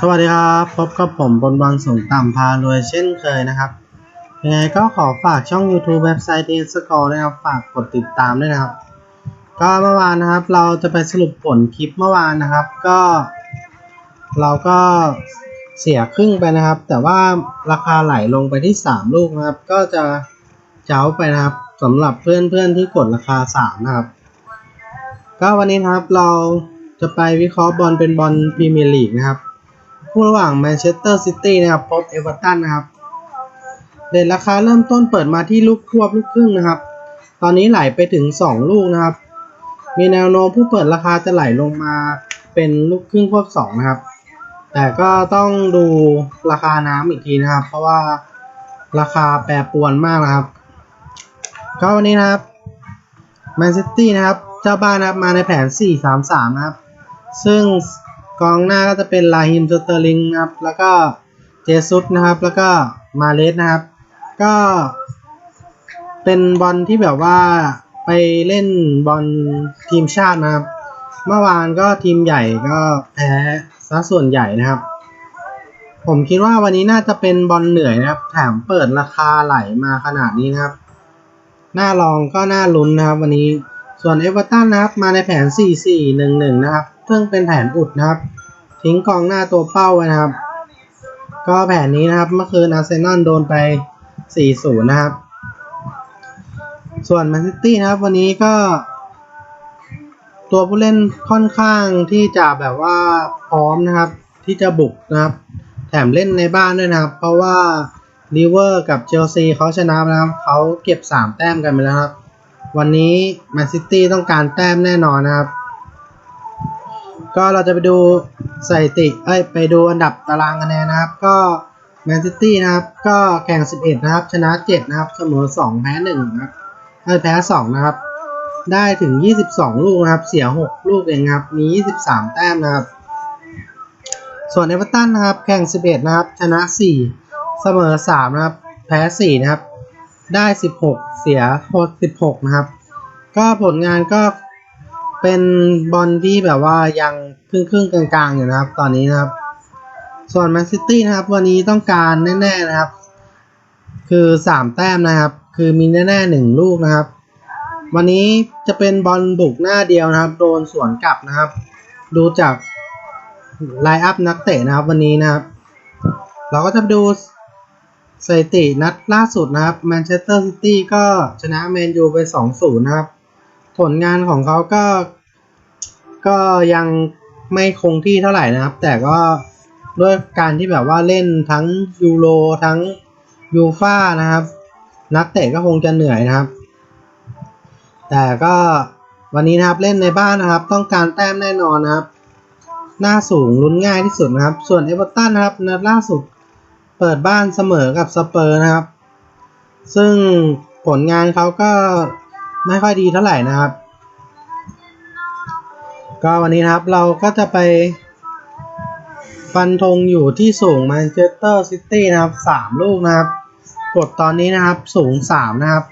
สวัสดีครับ พบกับผมบนบอลสูงต่ำพารวยเช่นเคยนะครับยังไงก็ขอฝากช่อง YouTube เว็บไซต์ทีนสกอร์นะครับ ฝากกดติดตามด้วยนะครับ ก็เมื่อวานนะครับ เราจะไปสรุปผลคลิปเมื่อวานนะครับ ก็ เราก็เสียครึ่งไปนะครับ แต่ว่าราคาไหลลงไปที่ 3 ลูกนะครับ ก็จะเจ้าไปนะครับสำหรับเพื่อนๆที่กดราคา 3 นะครับ ก็วันนี้นะครับเรา จะไปวิเคราะห์บอลเป็นบอลพรีเมียร์ลีกนะครับ คู่ระหว่างแมนเชสเตอร์ซิตี้นะครับพบเอเวอร์ตันนะครับ เด่นราคาเริ่มต้นเปิดมาที่ลูกควบลูกครึ่งนะครับ ตอนนี้ไหลไปถึง 2 ลูกนะครับ มีแนวโน้มผู้เปิดราคาจะไหลลงมาเป็นลูกครึ่งควบ2นะครับ แต่ก็ต้องดูราคาน้ำอีกทีนะครับ เพราะว่าราคาแปรปรวนมากนะครับก็วันนี้นะครับแมนซิตี้นะครับ เจ้าบ้านนะครับมาในแผน 4-3-3 นะครับ ซึ่งกองหน้าก็จะเป็นลาฮิมสเตอร์ลิงนะครับ แล้วก็เจซุสนะครับ แล้วก็มาเลสนะครับ ก็เป็นบอลที่แบบว่าไปเล่นบอลทีมชาตินะครับ เมื่อวานก็ทีมใหญ่ก็แพ้ซะส่วนใหญ่นะครับ ผมคิดว่าวันนี้น่าจะเป็นบอลเหนื่อยนะครับ แถมเปิดราคาไหลมาขนาดนี้นะครับ หน้าลองก็น่าลุ้นนะครับ วันนี้ ส่วนเอเวอร์ตันนะครับ มาในแผน 4-4-1-1 นะครับ ซึ่งเป็นแผนอุดนะครับ ทิ้งกองหน้าตัวเป้าไว้นะครับ ก็แผนนี้นะครับ เมื่อคืนอาร์เซนอลโดนไป 4-0 นะครับ ส่วนแมนซิตี้นะครับวันนี้ก็ ตัวผู้เล่นค่อนข้างที่จะแบบว่าพร้อมนะครับ ที่จะบุกนะครับ แถมเล่นในบ้านด้วยนะครับ เพราะว่าลิเวอร์กับเชลซีเขาชนะนะครับเขาเก็บ 3 แต้มกันไปแล้วครับ วันนี้แมนซิตี้ต้องการแต้มแน่นอนนะครับ ก็เราจะไปดูสถิติเอ้ยไปดูอันดับตารางคะแนนนะครับ ก็แมนซิตี้นะครับ ก็แข่ง 11 นะครับ ชนะ 7 นะครับ เสมอ 2 แพ้1นะครับเอ้ยแพ้ 2 นะครับ ได้ถึง 22 ลูกนะครับ เสีย 6 ลูกเองครับ มี 23 แต้มนะครับ ส่วนเอเวอร์ตันนะครับ แข่ง 11 นะครับ ชนะ 4 เสมอ 3 นะครับ แพ้ 4 นะครับ ได้ 16 เสีย 16 นะครับ ก็ผลงานก็ เป็นบอลที่แบบว่ายังครึ่งครึ่งๆกลางๆอยู่นะครับ ตอนนี้นะครับ ส่วนแมนซิตี้นะครับ วันนี้ต้องการแน่ๆนะครับ คือ3แต้มนะครับ คือมีแน่ๆ1ลูกนะครับ วันนี้จะเป็นบอลบุกหน้าเดียวนะครับ โดนสวนกลับนะครับ ดูจากไลน์อัพนักเตะนะครับ วันนี้นะครับ เราก็จะดูสถิตินัดล่าสุดนะครับแมนเชสเตอร์ซิตี้ก็ชนะแมนยูไป 2-0 นะครับ ผลงานของเขาก็ก็ยังไม่คงที่เท่าไหร่นะครับ แต่ก็ด้วยการที่แบบว่าเล่นทั้งยูโรทั้งยูฟ่านะครับ นักเตะก็คงจะเหนื่อยนะครับ แต่ก็วันนี้นะครับเล่นในบ้านนะครับ ต้องการแต้มแน่นอนนะครับ หน้าสูงลุ้นง่ายที่สุดนะครับ ส่วนเอเวอร์ตันนะครับนัดล่าสุดเปิดบ้านเสมอกับสเปอร์นะครับ ซึ่งผลงานเขาก็ ไม่ค่อยดีเท่าไหร่นะครับ ก็วันนี้นะครับเราก็จะไปฟันธงอยู่ที่สูงแมนเชสเตอร์ซิตี้นะครับสามลูกนะครับ กดตอนนี้นะครับสูงสามนะครับ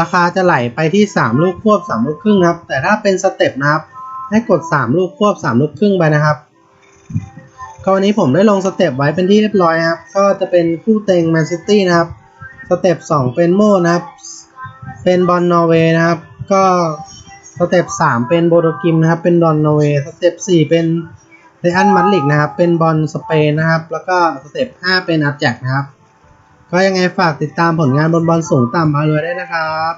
ราคาจะไหลไปที่สามลูกควบสามลูกครึ่งครับ แต่ถ้าเป็นสเต็ปนะครับ ให้กดสามลูกควบสามลูกครึ่งไปนะครับก็วันนี้ผมได้ลงสเต็ปไว้เป็นที่เรียบร้อยนะครับ ก็จะเป็นคู่เต็งแมนซิตี้นะครับ สเต็ปสองเป็นโม่นะครับ เป็นบอลนอร์เวย์นะครับ ก็สเต็ปสามเป็นโบโดกิมนะครับ เป็นบอลนอร์เวย์สเต็ปสี่เป็นเรอันมัดลิกนะครับ เป็นบอลสเปนนะครับ แล้วก็สเต็ปห้าเป็นอาร์แจ็กนะครับ ก็ยังไงฝากติดตามผลงานบนบอลสูงต่ำพาลวยได้นะครับ